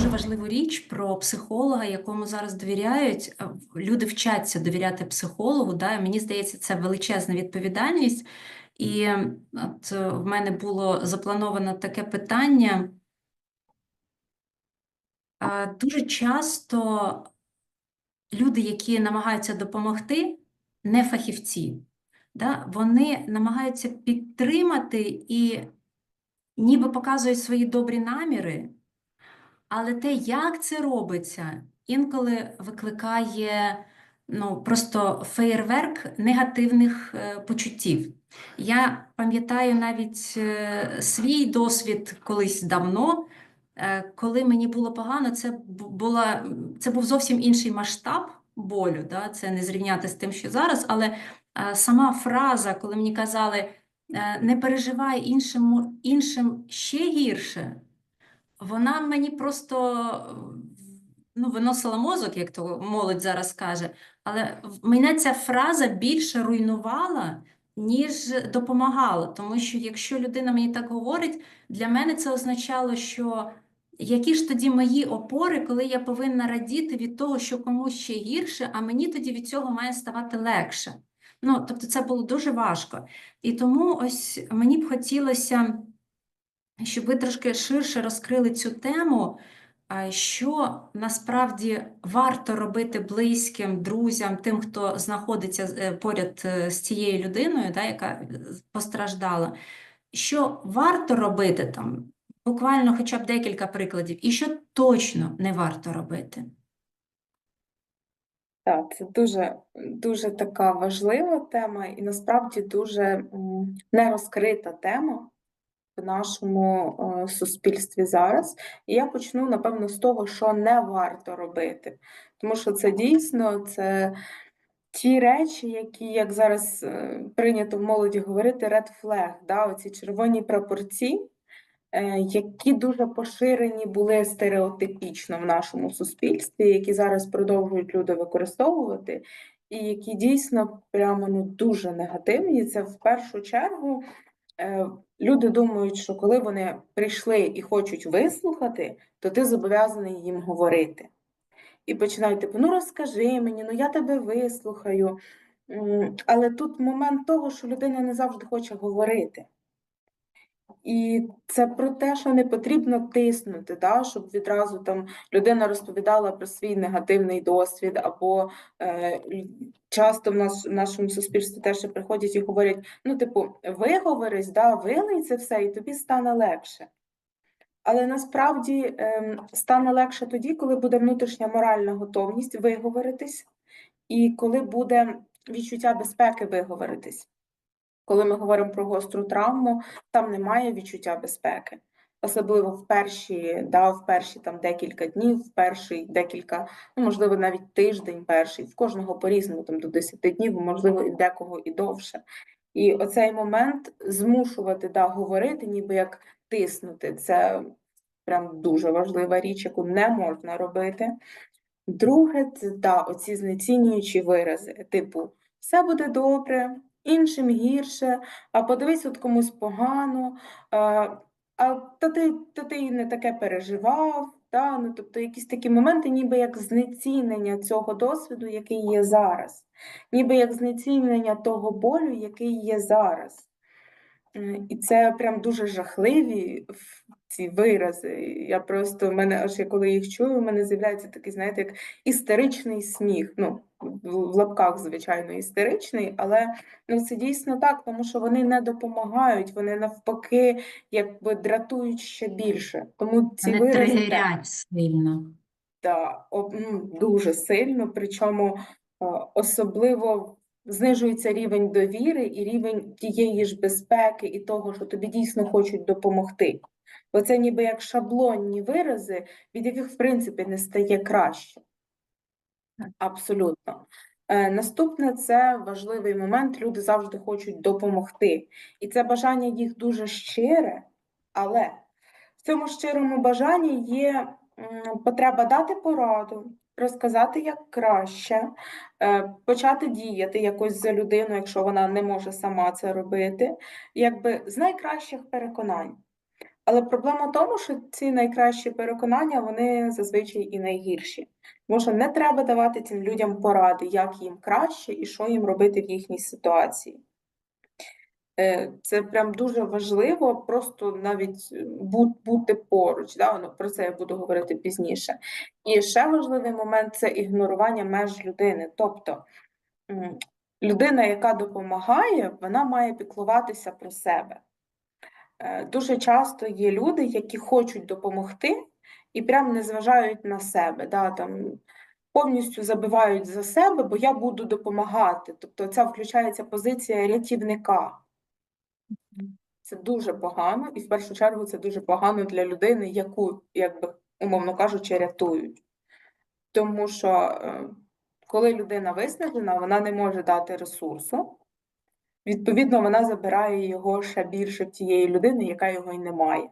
дуже важливу річ про психолога, якому зараз довіряють. Е, Люди вчаться довіряти психологу. Да? Мені здається, це величезна відповідальність. І от е, в мене було заплановано таке питання. Е, Дуже часто люди, які намагаються допомогти, не фахівці, да? Вони намагаються підтримати і ніби показують свої добрі наміри. Але те, як це робиться, інколи викликає ну, просто феєрверк негативних е, почуттів. Я пам'ятаю навіть е, свій досвід колись давно, е, коли мені було погано, це, була, це був зовсім інший масштаб болю, да? Це не зрівняти з тим, що зараз, але сама фраза, коли мені казали, не переживай іншим, іншим ще гірше вона мені просто ну, виносила мозок, як то молодь зараз каже. Але мене ця фраза більше руйнувала, ніж допомагала. Тому що якщо людина мені так говорить, для мене це означало, що які ж тоді мої опори, коли я повинна радіти від того, що комусь ще гірше, а мені тоді від цього має ставати легше. Ну, тобто це було дуже важко. І тому ось мені б хотілося щоб ви трошки ширше розкрили цю тему, що насправді варто робити близьким, друзям, тим, хто знаходиться е, поряд е, з цією людиною, да, яка е, постраждала, що варто робити там, буквально хоча б декілька прикладів, і що точно не варто робити. Так, це дуже, дуже така важлива тема і насправді дуже м, нерозкрита тема нашому е, суспільстві зараз. І я почну, напевно, з того, що не варто робити. Тому що це дійсно це ті речі, які, як зараз е, прийнято в молоді говорити, red flag, да, оці червоні прапорці, е, які дуже поширені були стереотипічно в нашому суспільстві, які зараз продовжують люди використовувати, і які дійсно прямо ну, дуже негативні. Це в першу чергу люди думають, що коли вони прийшли і хочуть вислухати, то ти зобов'язаний їм говорити. І починають типу, ну розкажи мені, ну я тебе вислухаю. Але тут момент того, що людина не завжди хоче говорити. І це про те, що не потрібно тиснути, да, щоб відразу там людина розповідала про свій негативний досвід, або е, часто в нас в нашому суспільстві теж приходять і говорять: ну, типу, виговорись, да, вилий це все, і тобі стане легше. Але насправді ем, стане легше тоді, коли буде внутрішня моральна готовність виговоритись, і коли буде відчуття безпеки виговоритись. Коли ми говоримо про гостру травму, там немає відчуття безпеки. Особливо в перші, да, в перші там декілька днів, в перший декілька, ну можливо, навіть тиждень перший, в кожного по-різному, там до 10 днів, можливо, і декого і довше. І оцей момент змушувати да, говорити, ніби як тиснути, це прям дуже важлива річ, яку не можна робити. Друге, це да, оці знецінюючі вирази, типу, все буде добре, іншим гірше, а подивись, от комусь погано, а, а та ти, та ти не таке переживав. Та? Ну, тобто якісь такі моменти, ніби як знецінення цього досвіду, який є зараз, ніби як знецінення того болю, який є зараз. І це прям дуже жахливі ці вирази. Я просто в мене аж я коли їх чую, у мене з'являється такий, знаєте, як істеричний сміх. Ну, в в лапках, звичайно, істеричний, але ну, це дійсно так, тому що вони не допомагають, вони навпаки якби дратують ще більше. Тому ці Вони вирази тригерять сильно. Да, дуже сильно, причому е, особливо знижується рівень довіри і рівень тієї ж безпеки і того, що тобі дійсно хочуть допомогти. Бо це ніби як шаблонні вирази, від яких в принципі не стає краще. Абсолютно. Е, Наступне це важливий момент. Люди завжди хочуть допомогти. І це бажання їх дуже щире, але в цьому щирому бажанні є потреба дати пораду, розказати як краще, е, почати діяти якось за людину, якщо вона не може сама це робити, якби з найкращих переконань. Але проблема в тому, що ці найкращі переконання, вони зазвичай і найгірші. Тому що не треба давати цим людям поради, як їм краще і що їм робити в їхній ситуації. Е, Це прям дуже важливо, просто навіть е, бути поруч. Да? Про це я буду говорити пізніше. І ще важливий момент це ігнорування меж людини. Тобто людина, яка допомагає, вона має піклуватися про себе. Е, Дуже часто є люди, які хочуть допомогти і прям не зважають на себе. Да? Там, повністю забивають за себе, бо я буду допомагати. Тобто це включається позиція рятівника. Це дуже погано, і в першу чергу це дуже погано для людини, яку, якби, умовно кажучи, рятують. Тому що е, коли людина виснажена, вона не може дати ресурсу. Відповідно, вона забирає його ще більше тієї людини, яка його й не має.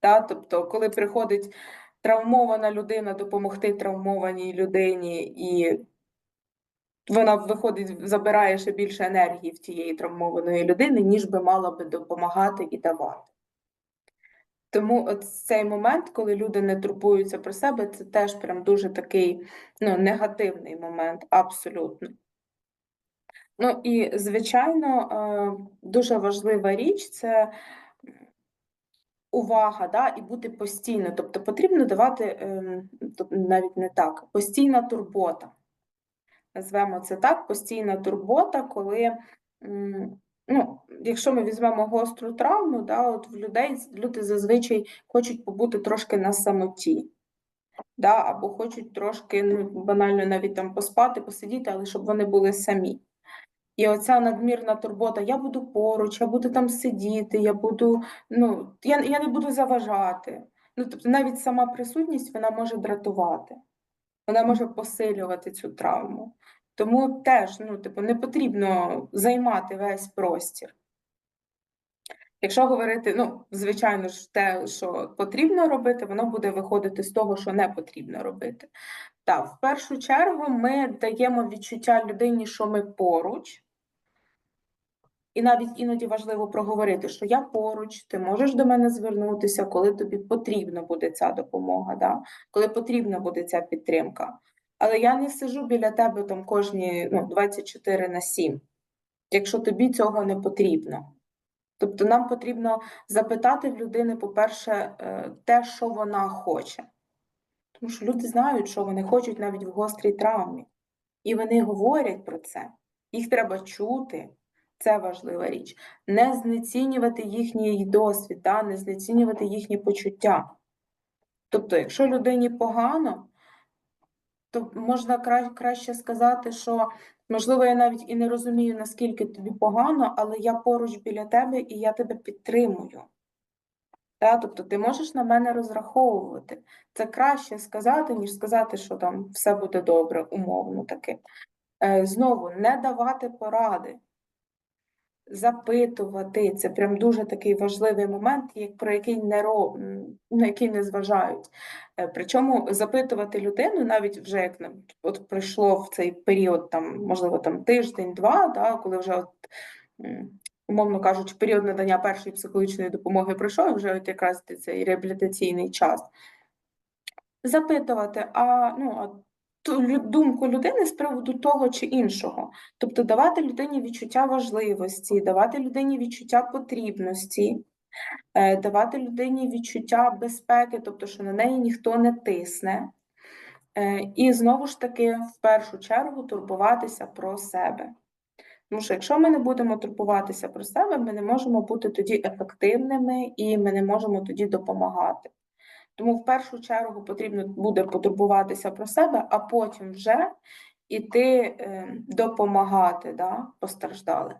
Та, тобто, коли приходить травмована людина допомогти травмованій людині, і вона виходить, забирає ще більше енергії в тієї травмованої людини, ніж би мала би допомагати і давати. Тому от цей момент, коли люди не турбуються про себе, це теж прям дуже такий ну, негативний момент, абсолютно. Ну і, звичайно, е, дуже важлива річ це увага, да, і бути постійно. Тобто потрібно давати ем, навіть не так, постійна турбота. Назвемо це так, постійна турбота, коли, ну, якщо ми візьмемо гостру травму, да, от в людей люди зазвичай хочуть побути трошки на самоті. Да, або хочуть трошки ну, банально навіть там поспати, посидіти, але щоб вони були самі. І оця надмірна турбота, я буду поруч, я буду там сидіти, я буду, ну, я, я не буду заважати. Ну, тобто навіть сама присутність вона може дратувати, вона може посилювати цю травму. Тому теж ну, типу, не потрібно займати весь простір. Якщо говорити, ну, звичайно ж, те, що потрібно робити, воно буде виходити з того, що не потрібно робити. Та в першу чергу ми даємо відчуття людині, що ми поруч. І навіть іноді важливо проговорити, що я поруч, ти можеш до мене звернутися, коли тобі потрібна буде ця допомога, да? коли потрібна буде ця підтримка. Але я не сижу біля тебе там кожні ну, 24 на 7, якщо тобі цього не потрібно. Тобто нам потрібно запитати в людини, по-перше, е, те, що вона хоче. Тому що люди знають, що вони хочуть навіть в гострій травмі. І вони говорять про це. Їх треба чути. Це важлива річ. Не знецінювати їхній досвід, да? не знецінювати їхні почуття. Тобто, якщо людині погано, то можна кра- краще сказати, що можливо я навіть і не розумію, наскільки тобі погано, але я поруч біля тебе і я тебе підтримую. Та, тобто ти можеш на мене розраховувати. Це краще сказати, ніж сказати, що там все буде добре, умовно таки. Е, знову не давати поради, запитувати. Це прям дуже такий важливий момент, про який не ро... на який не зважають. Е, Причому запитувати людину, навіть вже як нам- от пройшло в цей період, там, можливо, там тиждень-два, да, коли вже от, умовно кажучи, період надання першої психологічної допомоги пройшов, вже от якраз цей реабілітаційний час. Запитувати, а ну а думку людини з приводу того чи іншого. Тобто давати людині відчуття важливості, давати людині відчуття потрібності, е, давати людині відчуття безпеки, тобто, що на неї ніхто не тисне. Е, І знову ж таки, в першу чергу, турбуватися про себе. Тому що якщо ми не будемо турбуватися про себе, ми не можемо бути тоді ефективними і ми не можемо тоді допомагати. Тому в першу чергу потрібно буде потурбуватися про себе, а потім вже іти е, допомагати да, постраждалим.